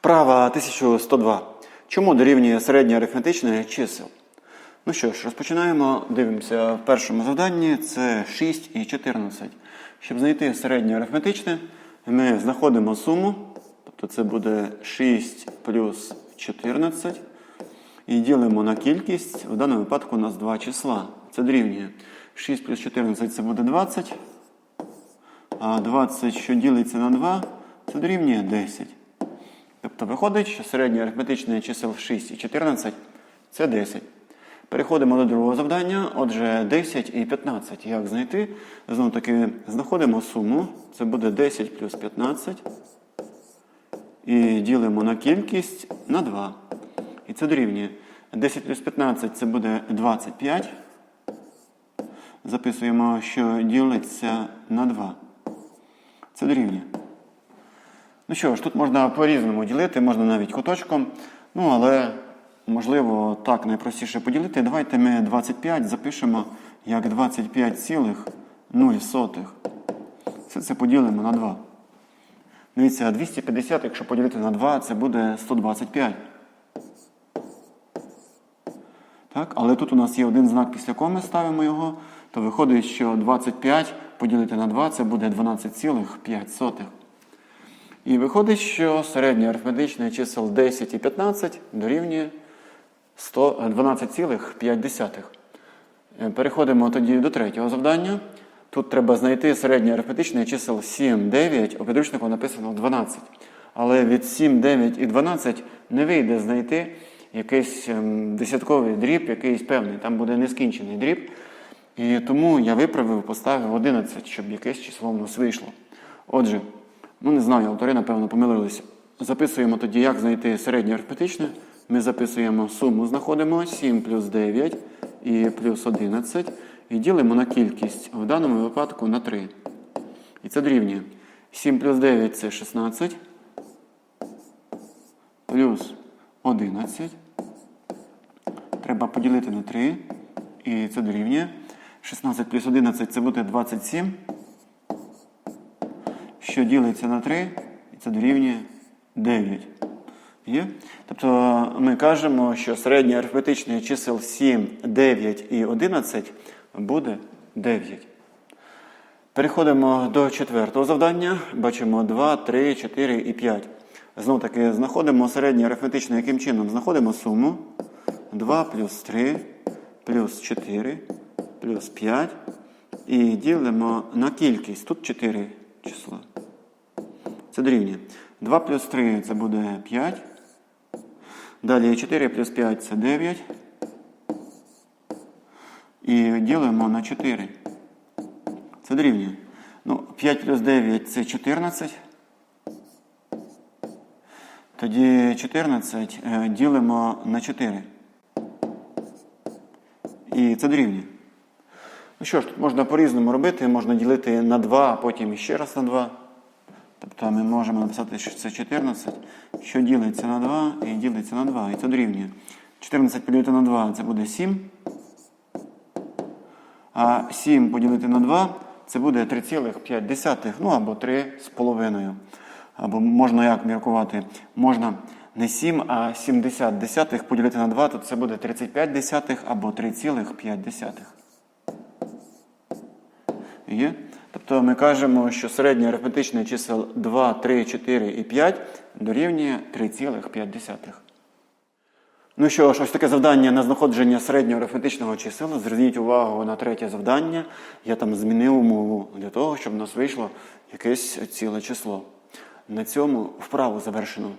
Вправа 1102. Чому дорівнює середнє арифметичне чисел? Ну що ж, розпочинаємо. Дивимося в першому завданні. Це 6 і 14. Щоб знайти середнє арифметичне, ми знаходимо суму. Тобто це буде 6 плюс 14. І ділимо на кількість. В даному випадку у нас два числа. Це дорівнює. 6 плюс 14 це буде 20. А 20, що ділиться на 2, це дорівнює 10. Тобто виходить, що середнє арифметичне чисел 6 і 14 це 10. Переходимо до другого завдання. Отже, 10 і 15. Як знайти? Знову таки знаходимо суму. Це буде 10 плюс 15. І ділимо на кількість на 2. І це дорівнює. 10 плюс 15 це буде 25. Записуємо, що ділиться на 2. Це дорівнює. Ну що ж, тут можна по-різному ділити, можна навіть куточком. Ну, але, можливо, так найпростіше поділити. Давайте ми 25 запишемо як 25,0. Все це поділимо на 2. Дивіться, 250, якщо поділити на 2, це буде 125. Так? Але тут у нас є один знак після коми, ставимо його, то виходить, що 25 поділити на 2 це буде 12,5. І виходить, що середнє арифметичне чисел 10 і 15 дорівнює 12,5. Е, Переходимо тоді до третього завдання. Тут треба знайти середнє арифметичне чисел 7, 9, у підручнику написано 12. Але від 7, 9 і 12 не вийде знайти якийсь ем, десятковий дріб, якийсь певний, там буде нескінчений дріб. І тому я виправив, поставив 11, щоб якесь число в нас вийшло. Отже, ну не знаю, автори, напевно, помилилися. Записуємо тоді, як знайти середнє арифметичне. Ми записуємо суму, знаходимо 7 плюс 9 і плюс 11. І ділимо на кількість, в даному випадку на 3. І це дорівнює. 7 плюс 9 це 16. Плюс 11. Треба поділити на 3. І це дорівнює. 16 плюс 11 це буде 27. Що ділиться на 3, і це дорівнює 9. Є? Тобто ми кажемо, що середнє арифметичне чисел 7, 9 і 11 буде 9. Переходимо до четвертого завдання. Бачимо 2, 3, 4 і 5. Знову таки знаходимо середнє арифметичне яким чином? Знаходимо суму 2 плюс 3 плюс 4 плюс 5 і ділимо на кількість. Тут 4 числа. Це дорівнює. 2 плюс 3 це буде 5. Далі 4 плюс 5 це 9. І ділимо на 4. Це дорівнює. Ну, 5 плюс 9 це 14. Тоді 14 е, ділимо на 4. І це дорівнює. Ну що ж, тут можна по-різному робити, можна ділити на 2, а потім ще раз на 2. Тобто ми можемо написати, що це 14, що ділиться на 2 і ділиться на 2. І це дорівнює. 14 поділити на 2 це буде 7. А 7 поділити на 2 це буде 3,5. Ну або 3,5. Або можна як міркувати? Можна не 7, а 70 десятих поділити на 2, то це буде 35 десятих або 3,5. Є? Тобто ми кажемо, що середнє арифметичне чисел 2, 3, 4 і 5 дорівнює 3,5. Ну що ж, ось таке завдання на знаходження середнього арифметичного чисела. Зверніть увагу на третє завдання. Я там змінив умову для того, щоб у нас вийшло якесь ціле число. На цьому вправу завершено.